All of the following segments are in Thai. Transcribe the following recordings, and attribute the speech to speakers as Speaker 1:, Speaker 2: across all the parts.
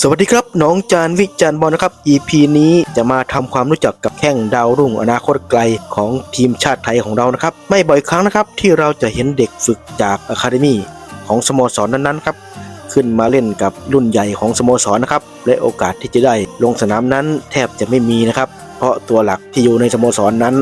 Speaker 1: สวัสดีครับน้องจานวิจารณ์บอลนะครับ EP นี้จะมาทำความรู้จักกับแข้งดาวรุ่งอนาคตไกลของทีมชาติไทยของเรานะครับ ไม่บ่อยครั้งนะครับที่เราจะเห็นเด็กฝึกจากอะคาเดมีของสโมสรนั้นๆครับขึ้นมาเล่นกับรุ่นใหญ่ของสโมสรนะครับและโอกาสที่จะได้ลงสนามนั้นแทบจะไม่มีนะครับ เพราะตัวหลักที่อยู่ในสโมสรนั้น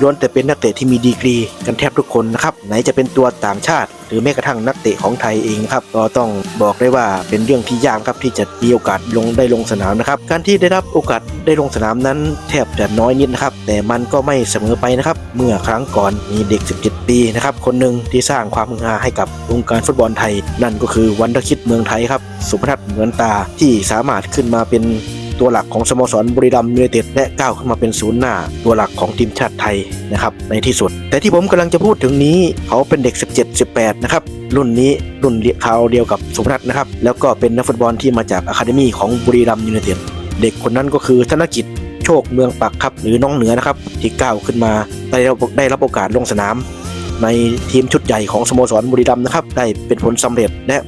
Speaker 1: ล้วนแต่เป็นนักเตะที่มีดีกรีกันแทบทุกคนนะครับไหนจะเป็นตัวต่างชาติ หรือแม้กระทั่งนักเตะของไทยเองครับก็ต้องบอกได้ว่าเป็นเรื่องที่ยากครับที่จะมีโอกาสลงได้ลงสนามนะครับการที่ได้รับโอกาสได้ลงสนามนั้นแทบจะน้อยนิดนะครับแต่มันก็ไม่เสมอไปนะครับเมื่อครั้งก่อนมีเด็ก 17 ปีนะครับคนหนึ่งที่สร้างความฮือฮาให้กับวงการฟุตบอลไทย นั่นก็คือวันดคิดเมืองไทยครับสุพนัทเหมือนตาที่สามารถขึ้นมาเป็น ตัวหลักของสโมสรบุรีรัมย์ยูไนเต็ดและก้าวขึ้นมาเป็นศูนย์หน้าตัวหลักของทีมชาติไทยนะครับในที่สุด แต่ที่ผมกำลังจะพูดถึงนี้เขาเป็นเด็ก 17 18 นะครับ รุ่นนี้รุ่นคราเดียวกับสุพนัทนะครับ แล้วก็เป็นนักฟุตบอลที่มาจากอะคาเดมี่ของบุรีรัมย์ยูไนเต็ดเด็กคนนั้นก็คือธนกิจโชคเมืองปักครับหรือน้องเหนือนะครับที่ก้าวขึ้นมาได้รับได้รับโอกาสลงสนามในทีมชุดใหญ่ของสโมสรบุรีรัมย์นะครับได้เป็นผลสำเร็จและ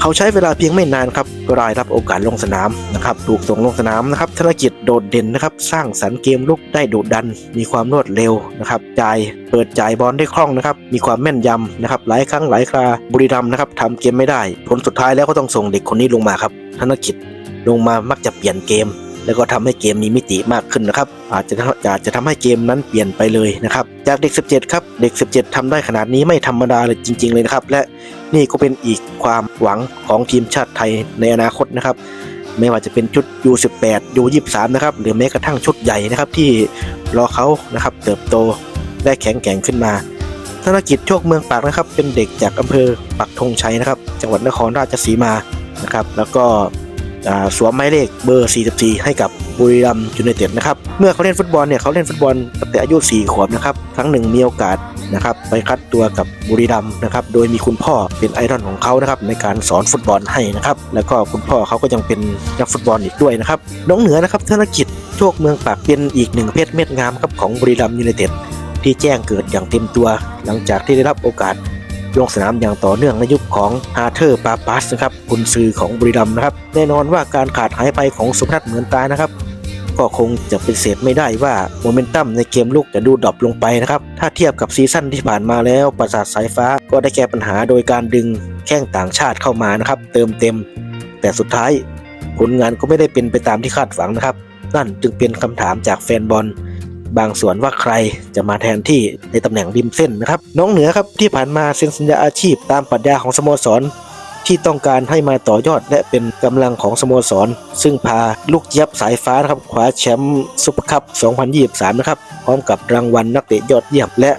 Speaker 1: เขาใช้เวลาเพียงไม่นานครับก็ได้รับโอกาสลงสนามนะครับถูกส่งลงสนามนะครับธนกิจโดดเด่นนะครับสร้างสรรค์เกมลุกได้โดดดัน มีความรวดเร็วนะครับจ่ายเปิดจ่ายบอลได้คล่องนะครับมีความแม่นยำนะครับหลายครั้งหลายคราบุรีรัมย์นะครับทำเกมไม่ได้ ผลสุดท้ายแล้วก็ต้องส่งเด็กคนนี้ลงมาครับธนกิจลงมามักจะเปลี่ยนเกม แล้วก็ทำให้เกมมีมิติมากขึ้นนะครับ อาจจะอาจจะทำให้เกมนั้นเปลี่ยนไปเลยนะครับ จากเด็ก 17 ครับ เด็ก 17ทำได้ขนาดนี้ไม่ธรรมดาเลยจริง ๆ เลยนะครับ และนี่ก็เป็นอีกความหวังของทีมชาติไทยในอนาคตนะครับ ไม่ว่าจะเป็นชุด U18 U23 นะครับ หรือแม้กระทั่งชุดใหญ่นะครับที่รอเขานะครับเติบโตได้แข็งแกร่งขึ้นมาธนกิจโชคเมืองปากนะครับ เป็นเด็กจากอำเภอปักธงชัยนะครับ จังหวัดนครราชสีมานะครับ แล้วก็ สวมหมายเลขเบอร์ 44 ให้กับบุรีรัมยูไนเต็ดนะครับ เมื่อเขาเล่นฟุตบอลเนี่ยเขาเล่นฟุตบอลตั้งแต่อายุ 4 ขวบนะครับ ครั้งหนึ่งมีโอกาสนะครับไปคัดตัวกับบุรีรัมนะครับ โดยมีคุณพ่อเป็นไอดอลของเขานะครับในการสอนฟุตบอลให้นะครับ แล้วก็คุณพ่อเขาก็ยังเป็นนักฟุตบอลอีกด้วยนะครับ น้องเหนือนะครับธนกิจโชคเมืองปากเป็นอีกหนึ่งเพชรเม็ดงามครับของบุรีรัมย์ยูไนเต็ดที่แจ้งเกิดอย่างเต็มตัว หลังจากที่ได้รับโอกาส ลงสนามอย่างต่อเนื่องในยุคของฮาร์เทอร์ปาปัสนะครับกุนซือของบุรีรัมย์นะครับ แน่นอนว่าการขาดหายไปของสุพนัทเหมือนตานะครับ ก็คงจะเป็นเศษไม่ได้ว่าโมเมนตัมในเกมลุกจะดูดรอปลงไปนะครับ ถ้าเทียบกับซีซั่นที่ผ่านมาแล้วปราสาทสายฟ้าก็ได้แก้ปัญหาโดยการดึงแข้งต่างชาติเข้ามานะครับเติมเต็ม แต่สุดท้ายผลงานก็ไม่ได้เป็นไปตามที่คาดหวังนะครับ นั่นจึงเป็นคำถามจากแฟนบอล บางส่วนว่าใครจะมาแทนที่ในตำแหน่งริมเส้นนะครับน้องเหนือครับที่ผ่านมาเซ็นสัญญาอาชีพตามปรัชญาของสโมสรที่ต้องการให้มาต่อยอดและเป็นกำลังของสโมสร ซึ่งพาลูกเยับสายฟ้าครับคว้าแชมป์ซุปเปอร์คัพ 2023 นะครับ พร้อมกับรางวัลนักเตะยอดเยี่ยมและ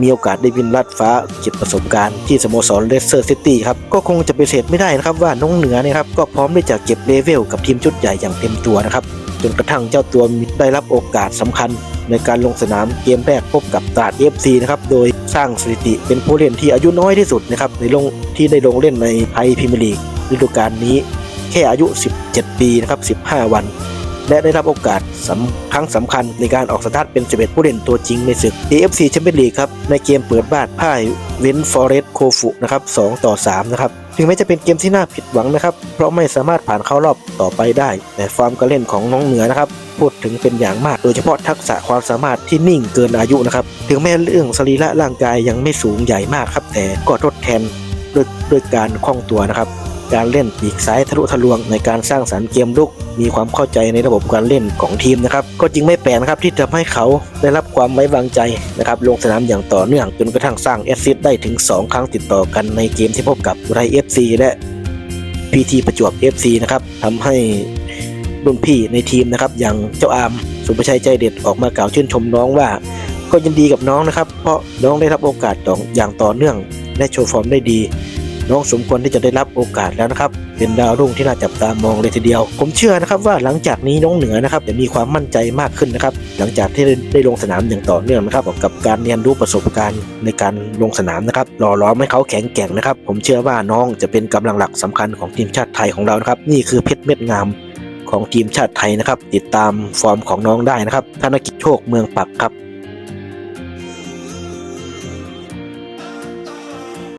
Speaker 1: มีโอกาสได้บินลัดฟ้าเก็บประสบการณ์ที่สโมสรเลสเตอร์ซิตี้ครับ ก็คงจะไปเสธไม่ได้นะครับว่าน้องเหนือเนยครับ ก็พร้อมที่จะเก็บเลเวลกับทีมชุดใหญ่อย่างเต็มตัวนะครับ จนกระทั่งเจ้าตัวได้รับโอกาสสำคัญ ในการลงสนามเกมแรกพบกับตราด FC นะครับโดยสร้างสถิติเป็นผู้เล่นที่อายุน้อยที่สุดนะครับในลงที่ได้ลงเล่นในไทยพรีเมียร์ลีกฤดูกาลนี้ แค่อายุ 17 ปีนะครับ 15 วัน และได้รับโอกาสสำครั้งสำคัญในการออกสตาร์ทเป็น 11 ผู้เล่นตัวจริงในศึก AFC แชมเปี้ยนลีกครับ ในเกมเปิดบ้านพ่ายเวนฟอเรสต์โคฟุนะครับ2ต่อ 3 นะครับ ถึงแม้จะเป็นเกมที่น่าผิดหวังนะครับ เพราะไม่สามารถผ่านเข้ารอบต่อไปได้ แต่ฟอร์มการเล่นของน้องเหนือนะครับพูดถึงเป็นอย่างมาก โดยเฉพาะทักษะความสามารถที่นิ่งเกินอายุนะครับ ถึงแม้เรื่องสรีระร่างกายยังไม่สูงใหญ่มากครับ แต่ก็ทดแทนด้วยด้วยการคล่องตัวนะครับ การเล่นปีกซ้ายทะลุทะลวงในการสร้างสรรค์เกมลุก มีความเข้าใจในระบบการเล่นของทีมนะครับก็จึงไม่แปลกนะครับที่ทำให้เขาได้รับความไว้วางใจนะครับลงสนามอย่างต่อเนื่องจนกระทั่งสร้างแอสซิสต์ได้ถึง 2 ครั้งติดต่อกันในเกมที่พบกับไรเอฟซีและพีทีประจวบ FC นะครับทำให้รุ่นพี่ในทีมนะครับอย่างเจ้าอามสุประชัยใจเด็ดออกมากล่าวชื่นชมน้องว่า ก็ยินดีกับน้องนะครับ เพราะน้องได้รับโอกาสต่ออย่างต่อเนื่องและโชว์ฟอร์มได้ดี น้องสมควรที่จะได้รับโอกาสแล้วนะครับ เป็นดาวรุ่งที่น่าจับตามองเลยทีเดียว ผมเชื่อนะครับว่าหลังจากนี้น้องเหนือนะครับจะมีความมั่นใจมากขึ้นนะครับ หลังจากที่ได้ลงสนามอย่างต่อเนื่องนะครับกับการเรียนรู้ประสบการณ์ในการลงสนามนะครับหล่อล้อมให้เขาแข็งแกร่งนะครับ ผมเชื่อว่าน้องจะเป็นกำลังหลักสำคัญของทีมชาติไทยของเรานะครับ นี่คือเพชรเม็ดงามของทีมชาติไทยนะครับ ติดตามฟอร์มของน้องได้นะครับธนกิจโชคเมืองปักครับ